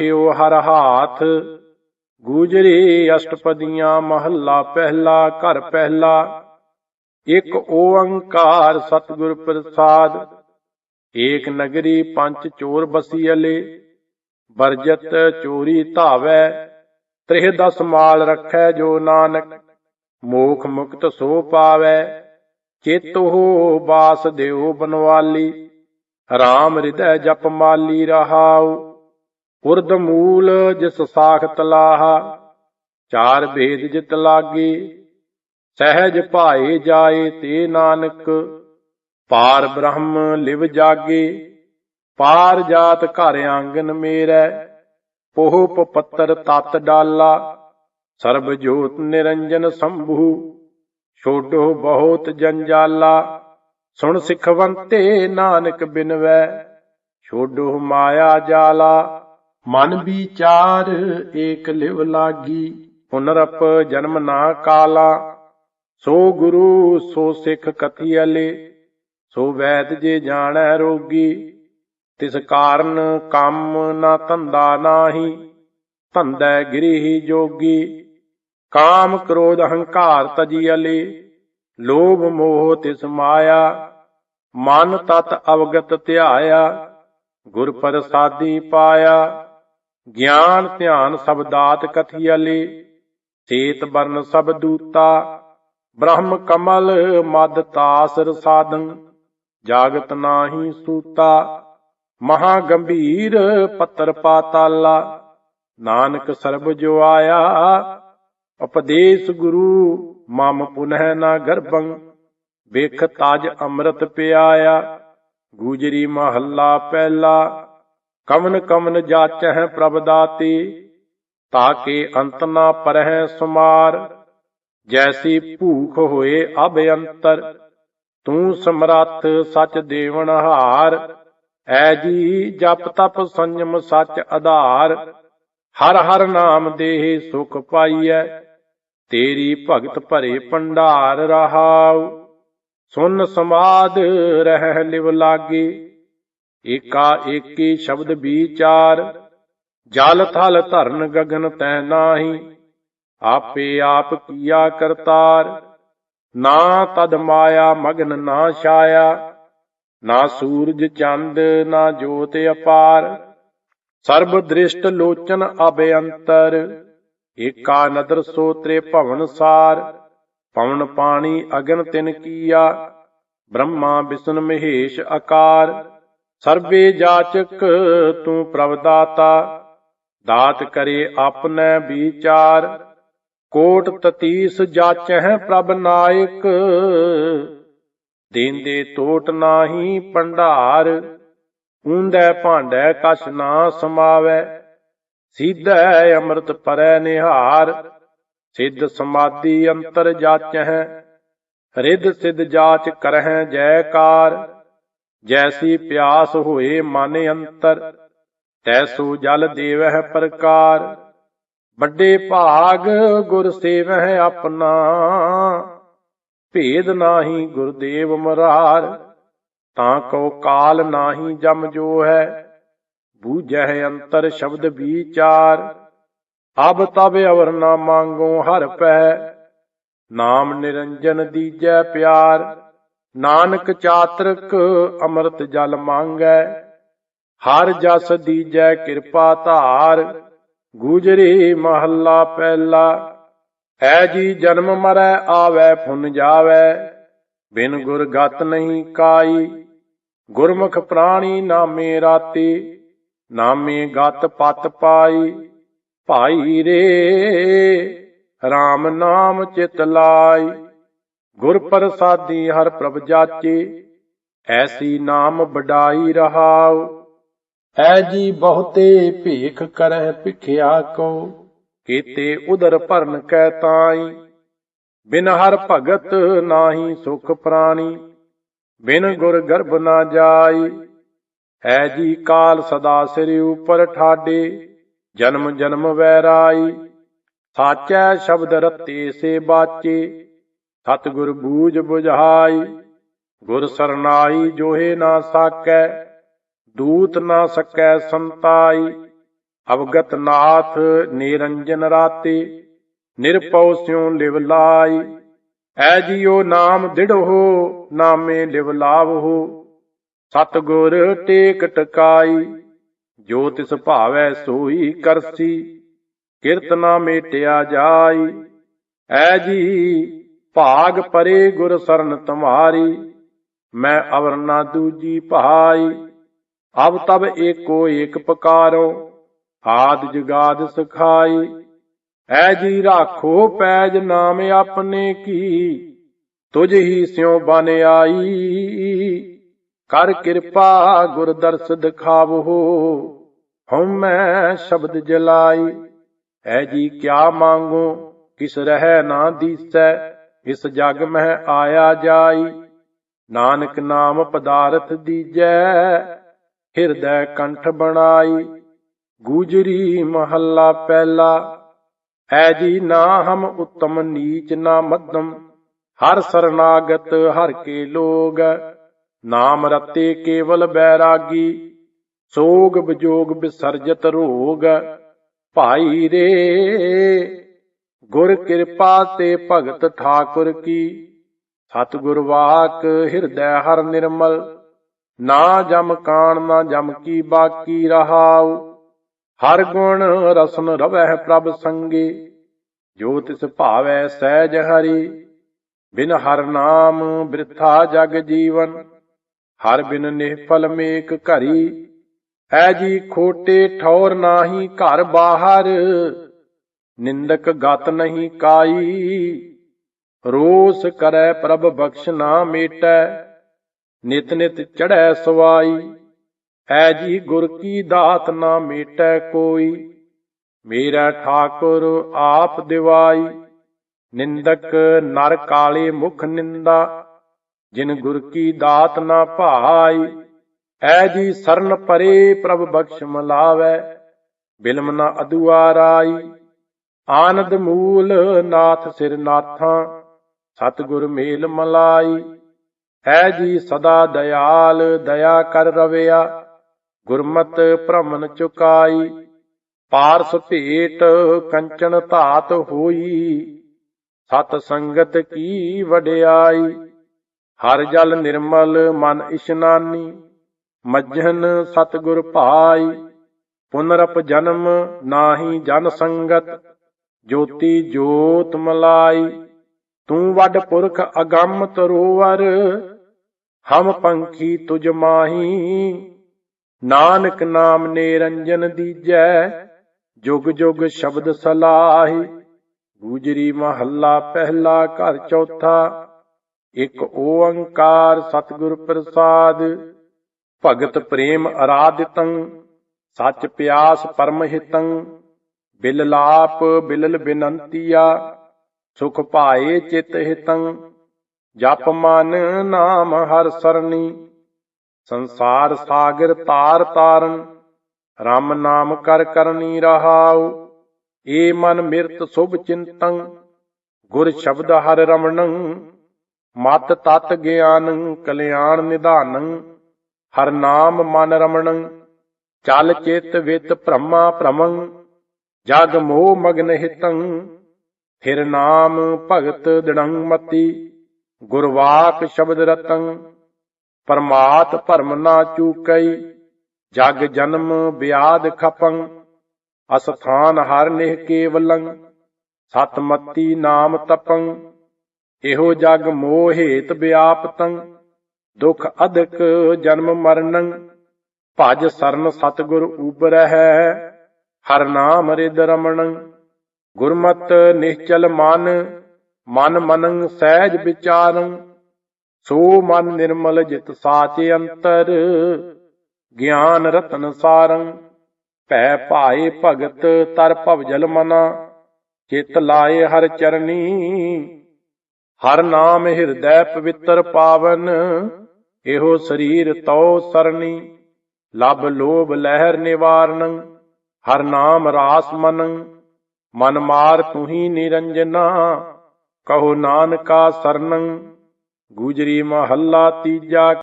ਰਾਖਿਓ ਹਰ ਹਾਥ, ਗੂਜਰੀ ਅਸ਼ਟਪਦੀਆਂ ਮਹੱਲਾ ਪਹਿਲਾ, ਘਰ ਪਹਿਲਾ। ਇੱਕ ਓੰਕਾਰ ਸਤਿਗੁਰ ਪ੍ਰਸਾਦ, ਏਕ ਨਗਰੀ ਪੰਜ ਚੋਰ ਬਸੀਅਲੇ ਬਰਜਤ ਚੋਰੀ ਧਾਵੈ, ਤ੍ਰਿਹ ਦਸ ਮਾਲ ਰੱਖੈ ਜੋ ਨਾਨਕ, ਮੋਖ ਮੁਕਤ ਸੋ ਪਾਵੈ। ਚੇਤੋ ਬਾਸ ਦਿਓ ਬਨਵਾਲੀ, ਰਾਮ ਹਿਰਦੈ ਜਪ ਮਾਲੀ ਰਹਾਉ। ਉਰਦ ਮੂਲ ਜਿਸ ਸਾਖ ਲਾਹਾ, ਚਾਰ ਭੇਦ ਜਿਤ ਲਾਗੇ, ਸਹਿਜ ਭਾਏ ਜਾਏ ਤੇ ਨਾਨਕ, ਪਾਰ ਬ੍ਰਹਮ ਲਿਵ ਜਾਗੇ, ਪਾਰ ਜਾਤ ਘਰ ਆਂਗਨ ਮੇਰੈ, ਪੋਹ ਪੱਤਰ ਤਤ ਡਾਲਾ, ਸਰਬ ਜੋਤ ਨਿਰੰਜਨ ਸੰਭੂ, ਛੋਡੋ ਬਹੁਤ ਜੰਜਾਲਾ, ਸੁਣ ਸਿਖਵੰਤੇ ਨਾਨਕ ਬਿਨਵੈ, ਛੋਡੋ ਮਾਇਆ ਜਾਲਾ ਮਨ ਵਿਚਾਰ ਏਕ ਲਿਵ ਲਾਗੀ ਪੁਨਰਪ ਜਨਮ ਨਾ ਕਾਲਾ। ਸੋ ਗੁਰੂ, ਸੋ ਸਿੱਖ ਕਥੀਅਲੇ ਸੋ ਵੈਦ ਜੇ ਜਾਣੈ ਰੋਗੀ। ਤਿਸ ਕਾਰਨ ਕੰਮ ਨਾ ਧੰਦਾ ਨਾਹੀ, ਧੰਦੈ ਗਿਰੀ ਜੋਗੀ। ਕਾਮ ਕ੍ਰੋਧ ਹੰਕਾਰ ਤਜੀਅਲੇ ਲੋਭ ਮੋਹ ਤਿਸ ਮਾਇਆ। ਮਨ ਤਤ ਅਵਗਤ ਧਿਆਇਆ, ਗੁਰ ਪ੍ਰਸਾਦੀ ਪਾਇਆ। ਗਿਆਨ, ਧਿਆਨ ਸਬਦਾਤ ਦਾਤ ਕਥੀਅਲੇ ਸੇਤ ਬਰਨ ਸਭ ਦੂਤਾ, ਬ੍ਰਹਮ ਕਮਲ ਮਦ ਤਾਸ ਰਸਾਦੰ, ਜਾਗਤ ਨਾਹੀ ਸੂਤਾ, ਮਹਾ ਗੰਭੀਰ ਪੱਤਰ ਪਾਤਾਲਾ, ਨਾਨਕ ਸਰਬ ਜੋ ਆਇਆ, ਉਪਦੇਸ਼ ਗੁਰੂ ਮਮ ਪੁਨਹਿ ਨਾ ਗਰਭੰ, ਵੇਖ ਤਾਜ ਅੰਮ੍ਰਿਤ ਪਿਆਇਆ, ਗੂਜਰੀ ਮਹੱਲਾ ਪਹਿਲਾ ਕਮਨ ਕਮਨ ਜਾਚਹਿ ਪ੍ਰਭ ਦਾਤੀ, ਤਾਕੇ ਅੰਤ ਨਾ ਪਰਹਿ ਸੁਮਾਰ, ਜੈਸੀ ਭੂਖ ਹੋਏ ਅਬ ਅੰਤਰ, ਤੂੰ ਸਮਰੱਥ ਸਚ ਦੇਵਨ ਹਾਰ, ਐ ਜੀ ਜਪ ਤਪ ਸੰਜਮ ਸਚ ਆਧਾਰ ਹਰ ਹਰ ਨਾਮ ਦੇਹ ਸੁਖ ਪਾਈਐ, ਤੇਰੀ ਭਗਤ ਭਰੇ ਭੰਡਾਰ ਰਹਾਉ, ਸੁਨ ਸਮਾਦ ਰਹਿ ਲਿਵ ਲਾਗੇ ਏਕਾ ਏਕੀ ਸ਼ਬਦ ਵਿਚਾਰ, ਜਲ ਥਲ ਧਰਨ ਗਗਨ ਤੈ ਨਾਹੀ, ਆਪੇ ਆਪ ਕੀਆ ਕਰਤਾਰ, ਨਾ ਤਦ ਮਾਇਆ ਮਗਨ ਨਾ ਛਾਇਆ, ਨਾ ਸੂਰਜ ਚੰਦ ਨਾ ਜੋਤ ਅਪਾਰ। ਸਰਬ ਦ੍ਰਿਸ਼ਟ ਲੋਚਨ ਅਬਯੰਤਰ ਏਕਾ ਨਦਰ ਸੋਤਰੇ ਭਵਨ ਸਾਰ, ਪਵਨ ਪਾਣੀ ਅਗਨ ਤਿਨ ਕੀਆ, ਬ੍ਰਹਮਾ ਵਿਸ਼ਨ ਮਹੇਸ਼ ਆਕਾਰ ਸਰਬੇ ਜਾਚਕ ਤੂੰ ਪ੍ਰਭ ਦਾਤਾ ਦਾਤ ਕਰੇ ਆਪਨੇ ਵਿਚਾਰ, ਕੋਟ ਤਤੀਸ ਜਾਚਹਿ ਪ੍ਰਭ ਨਾਇਕ, ਦੇਂਦੇ ਟੋਟ ਨਾਹੀ ਭੰਡਾਰ ਊਂਦੈ ਭਾਂਡੈ ਕਛ ਨਾ ਸਮਾਵੈ, ਸੀਧੈ ਅੰਮ੍ਰਿਤ ਪਰੈ ਨਿਹਾਰ, ਸਿੱਧ ਸਮਾਧੀ ਅੰਤਰ ਜਾਚਹਿ, ਰਿੱਧ ਸਿੱਧ ਜਾਚ ਕਰਹਿ ਜੈਕਾਰ। ਜੈਸੀ ਪਿਆਸ ਹੋਏ ਮਨ ਅੰਤਰ, ਤੈਸੋ ਜਲ ਦੇਵਹਿ ਪ੍ਰਕਾਰ। ਵੱਡੇ ਭਾਗ ਗੁਰ ਸੇਵਹਿ ਆਪਣਾ, ਭੇਦ ਨਾਹੀ ਗੁਰਦੇਵ ਮਰਾਰ। ਤਾਂ ਕੋ ਕਾਲ ਨਾਹੀ ਜਮ ਜੋ ਹੈ ਬੂਝਹਿ ਅੰਤਰ ਸ਼ਬਦ ਵਿਚਾਰ। ਅਬ ਤਬ ਅਵਰ ਨਾ ਮੰਗੋ ਹਰ ਪੈ, ਨਾਮ ਨਿਰੰਜਨ ਦੀਜੈ ਪਿਆਰ। ਨਾਨਕ ਚਾਤਰਕ ਅੰਮ੍ਰਿਤ ਜਲ ਮੰਗੈ, ਹਰ ਜਸ ਦੀਜੈ ਕਿਰਪਾ ਧਾਰ, ਗੁਜ਼ਰੇ ਮਹੱਲਾ ਪਹਿਲਾ। ਐ ਜੀ ਜਨਮ ਮਰੈ ਆਵੈ ਫੁਨ ਜਾਵੈ, ਬਿਨ ਗੁਰ ਗਤ ਨਹੀਂ ਕਾਈ। ਗੁਰਮੁਖ ਪ੍ਰਾਣੀ ਨਾਮੇ ਰਾਤੀ, ਨਾਮੇ ਗਤ ਪਤ ਪਾਈ। ਭਾਈ ਰੇ RAM ਨਾਮ ਚਿਤ ਲਾਈ। ਗੁਰ ਪ੍ਰਸਾਦੀ ਹਰ ਪ੍ਰਭ ਜਾਚੇ, ਐਸੀ ਨਾਮ ਬਡਾਈ ਰਹਾਉ। ਐ ਜੀ ਬਹੁਤੇ ਭੇਖ ਕਰਹਿ ਭਿਖਿਆ ਕੋ ਕੀਤੇ ਉਦਰ ਭਰਨ ਕੈ ਤਾਈ। ਬਿਨ ਹਰ ਭਗਤ ਨਾਹੀ ਸੁਖ ਪ੍ਰਾਣੀ, ਬਿਨ ਗੁਰ ਗਰਭ ਨਾ ਜਾਈ। ਹੈ ਜੀ ਕਾਲ ਸਦਾ ਸਿਰ ਉਪਰ ਠਾਡੇ, ਜਨਮ ਜਨਮ ਵੈਰਾਈ। ਸਾਚੈ ਸ਼ਬਦ ਰਤੇ ਸੇ ਬਾਚੇ ਸਤਿਗੁਰ ਬੂਝ 부ਝਾਈ ਗੁਰ ਸਰਨਾਈ ਜੋਹੇ ਨਾ ਸਾਕੈ, ਦੂਤ ਨਾ ਸਕੈ ਸੰਤਾਈ, ਅਵਗਤ ਨਾਥ ਨਿਰੰਜਨ ਰਾਤੇ ਨਿਰਪਉ ਸਿਉ ਲਿਵ ਲਾਈ, ਐ ਜੀਓ ਨਾਮ ਦਿੜੋ ਨਾਮੇ ਲਿਵ ਲਾਵੋ ਸਤਗੁਰ ਟੇਕ ਟਕਾਈ, ਜੋ ਤਿਸ ਭਾਵੈ ਸੋਈ ਕਰਸੀ, ਕਿਰਤ ਨਾ ਮੇਟਿਆ ਜਾਈ, ਐ ਜੀ ਭਾਗ ਪਰੇ ਗੁਰ ਸਰਨ ਤੁਮਾਰੀ ਮੈਂ ਅਵਰ ਨਾ ਦੂਜੀ ਭਾਈ ਅਬ ਤਬ ਏਕੋ ਏਕ ਪਕਾਰੋ, ਆਦ ਜਗਾਦ ਸਖਾਈ। ਐ ਜੀ ਰਾਖੋ ਪੈਜ ਨਾਮ ਆਪਣੇ ਕੀ, ਤੁਝ ਹੀ ਸਿਉ ਬਨ ਆਈ। ਕਰ ਕਿਰਪਾ ਗੁਰ ਦਰਸ ਦਿਖਾਵੋ, ਹਉ ਮੈਂ ਸ਼ਬਦ ਜਲਾਈ। ਐ ਜੀ ਕਿਆ ਮੰਗੋ, ਕਿਸ ਰਹਿ ਨਾ ਦੀਸੈ। ਇਸ ਜਗ ਮਹਿ ਆਇਆ ਜਾਈ, ਨਾਨਕ ਨਾਮ ਪਦਾਰਥ ਦੀਜੈ, ਹਿਰਦੈ ਕੰਠ ਬਣਾਈ, ਗੂਜਰੀ ਮਹੱਲਾ ਪਹਿਲਾ, ਐ ਜੀ ਨਾ ਹਮ ਉਤਮ ਨੀਚ ਨਾ ਮੱਧਮ, ਹਰ ਸਰਨਾਗਤ ਹਰ ਕੇ ਲੋਗ, ਨਾਮ ਰਤੇ ਕੇਵਲ ਬੈਰਾਗੀ, ਸੋਗ ਵਿਜੋਗ ਬਿਸਰਜਤ ਰੋਗ, ਭਾਈ ਰੇ ਗੁਰ ਕਿਰਪਾ ਤੇ ਭਗਤ ਠਾਕੁਰ ਕੀ। ਸਤਿਗੁਰ ਵਾਕ ਹਿਰਦੈ ਹਰ ਨਿਰਮਲ। ਨਾ ਜਮ ਕਾਣ, ਨਾ ਜਮ ਕੀ ਬਾਕੀ ਰਹਾਉ। ਹਰ ਗੁਣ ਰਸਨ ਰਵਹਿ ਪ੍ਰਭ ਸੰਗੇ। ਜੋ ਤਿਸ ਭਾਵੈ ਸਹਿਜ ਹਰੀ। ਬਿਨ ਹਰ ਨਾਮ ਬ੍ਰਿਥਾ ਜਗ ਜੀਵਨ। ਹਰ ਬਿਨ ਨਿਹਫਲ ਮੇਕ ਘਰੀ। ਐ ਜੀ ਖੋਟੇ ਠੌਰ ਨਾਹੀ ਘਰ ਬਾਹਰ। ਨਿੰਦਕ ਗਤ ਨਹੀਂ ਕਾਈ। ਰੋਸ ਕਰੈ ਪ੍ਰਭ ਬਖਸ਼ ਨਾ ਮੇਟੈ, ਨਿਤ ਨਿਤ ਚੜੈ ਸਵਾਈ। ਐ ਜੀ ਗੁਰ ਕੀ ਦਾਤ ਨਾ ਮੇਟੈ ਕੋਈ, ਮੇਰਾ ਠਾਕੁਰ ਆਪ ਦਿਵਾਈ। ਨਿੰਦਕ ਨਰ ਕਾਲੇ ਮੁਖ ਨਿੰਦਾ, ਜਿਨ ਗੁਰ ਕੀ ਦਾਤ ਨਾ ਭਾਈ। ਐ ਜੀ ਸਰਨ ਪਰੇ ਪ੍ਰਭ ਬਖਸ਼ ਮਲਾਵੈ, ਬਿਲਮ ਨਾ ਅਦੁਆਰਾਈ। ਆਨੰਦ ਮੂਲ ਨਾਥ ਸਿਰ ਨਾਥਾਂ, ਸਤਿਗੁਰ ਮੇਲ ਮਲਾਈ। ਐ ਜੀ ਸਦਾ ਦਇਆਲ, ਦਇਆ ਕਰ ਰਵਿਆ, ਗੁਰਮਤ ਭ੍ਰਮਨ ਚੁਕਾਈ। ਪਾਰਸ ਭੇਟ ਕੰਚਨ ਧਾਤ ਹੋਈ, ਸਤ ਸੰਗਤ ਕੀ ਵਡਿਆਈ। ਹਰ ਜਲ ਨਿਰਮਲ ਮਨ ਇਸ਼ਨਾਨੀ, ਮੱਝਨ ਸਤਿਗੁਰ ਭਾਈ ਪੁਨਰਪ ਜਨਮ ਨਾਹੀ ਜਨ ਸੰਗਤ ਜੋਤੀ ਜੋਤ ਮਲਾਈ, ਤੂੰ ਵੱਡ ਪੁਰਖ ਅਗੰਮ ਤਰੋਵਰ ਹਮ ਪੰਖੀ ਤੁਜ ਮਾਹੀ। ਨਾਨਕ ਨਾਮ ਨਿਰੰਜਨ ਦੀਜੈ, ਜੁਗ ਜੁਗ ਸ਼ਬਦ ਸਲਾਹੀ। ਗੂਜਰੀ ਮਹੱਲਾ ਪਹਿਲਾ ਘਰ ਚੌਥਾ, ਇੱਕ ਓੰਕਾਰ ਸਤਿਗੁਰ ਪ੍ਰਸਾਦ। ਭਗਤ ਪ੍ਰੇਮ ਅਰਾਧਿਤੰ, ਸੱਚ ਪਿਆਸ ਪਰਮ ਹਿਤੰ ਬਿਲ ਲਾਪ ਬਿਲਲ ਬਿਨੰਤੀਆ, ਸੁਖ ਭਾਏ ਚਿਤ ਹਿਤੰ, ਜਪ ਮਨ ਨਾਮ ਹਰ ਸਰਣੀ, ਸੰਸਾਰ ਸਾਗਰ ਤਾਰ ਤਾਰਨ RAM ਨਾਮ ਕਰ ਕਰਨੀ ਰਹਾਉ, ਏ ਮਨ ਮਿਰਤ ਸੁਭ ਚਿੰਤੰ, ਗੁਰ ਸ਼ਬਦ ਹਰ ਰਮਣੰ, ਮਤ ਤਤ ਗਿਆਨੰ ਕਲਿਆਣ ਨਿਧਾਨੰ, ਹਰ ਨਾਮ ਮਨ ਰਮਣੰ, ਚਲ ਚਿਤ ਵਿਤ ਭ੍ਰਮਾ ਭ੍ਰਮੰ ਜਗ ਮੋਹ ਮਗਨ ਹਿਤੰ, ਫਿਰ ਨਾਮ ਭਗਤ ਦਿੜੰ ਮਤੀ। ਗੁਰਵਾਕ ਸ਼ਬਦ ਰਤੰ, ਪਰਮਾਤ ਭਰਮ ਨਾ ਚੂਕਈ। ਜਗ ਜਨਮ ਬਿਆਦ ਖਪੰ, ਅਸਥਾਨ ਹਰ ਨਿਹ ਕੇਵਲੰ। ਸਤਮਤੀ ਨਾਮ ਤਪੰ, ਇਹੋ ਜਗ ਮੋਹ ਹੇਤ ਵਿਆਪਤੰ ਦੁਖ ਅਧਿਕ ਜਨਮ ਮਰਨੰ, ਭਜ ਸਰਨ ਸਤਗੁਰ ਉਬਰਹਿ। ਹਰ ਨਾਮ ਰਿਦ ਰਮਣੰ, ਗੁਰਮਤ ਨਿਸ਼ਚਲ ਮਨ ਮਨ ਮਨੰ ਸਹਿਜ ਵਿਚਾਰੰ, ਸੋ ਮਨ ਨਿਰਮਲ ਜਿਤ ਸਾਚੇ ਅੰਤਰ, ਗਿਆਨ ਰਤਨ ਸਾਰੰ, ਭੈ ਭਾਏ ਭਗਤ ਤਰ ਭਵ ਜਲ ਮਨਾ, ਚਿਤ ਲਾਏ ਹਰ ਚਰਨੀ ਹਰ ਨਾਮ ਹਿਰਦੈ ਪਵਿੱਤਰ ਪਾਵਨ, ਇਹੋ ਸਰੀਰ ਤਉ ਸਰਣੀ ਲਬ ਲੋਭ ਲਹਿਰ ਨਿਵਾਰਨ ਹਰ ਨਾਮ ਰਾਸ ਮਨੰ ਮਨ ਮਾਰ ਤੁਹੀ ਨਿਰੰਜਨਾ ਕਹੋ ਨਾਨਕਾ ਸਰਣੰ ਗੁਜਰੀ ਮਹੱਲਾ ਤੀਜਾ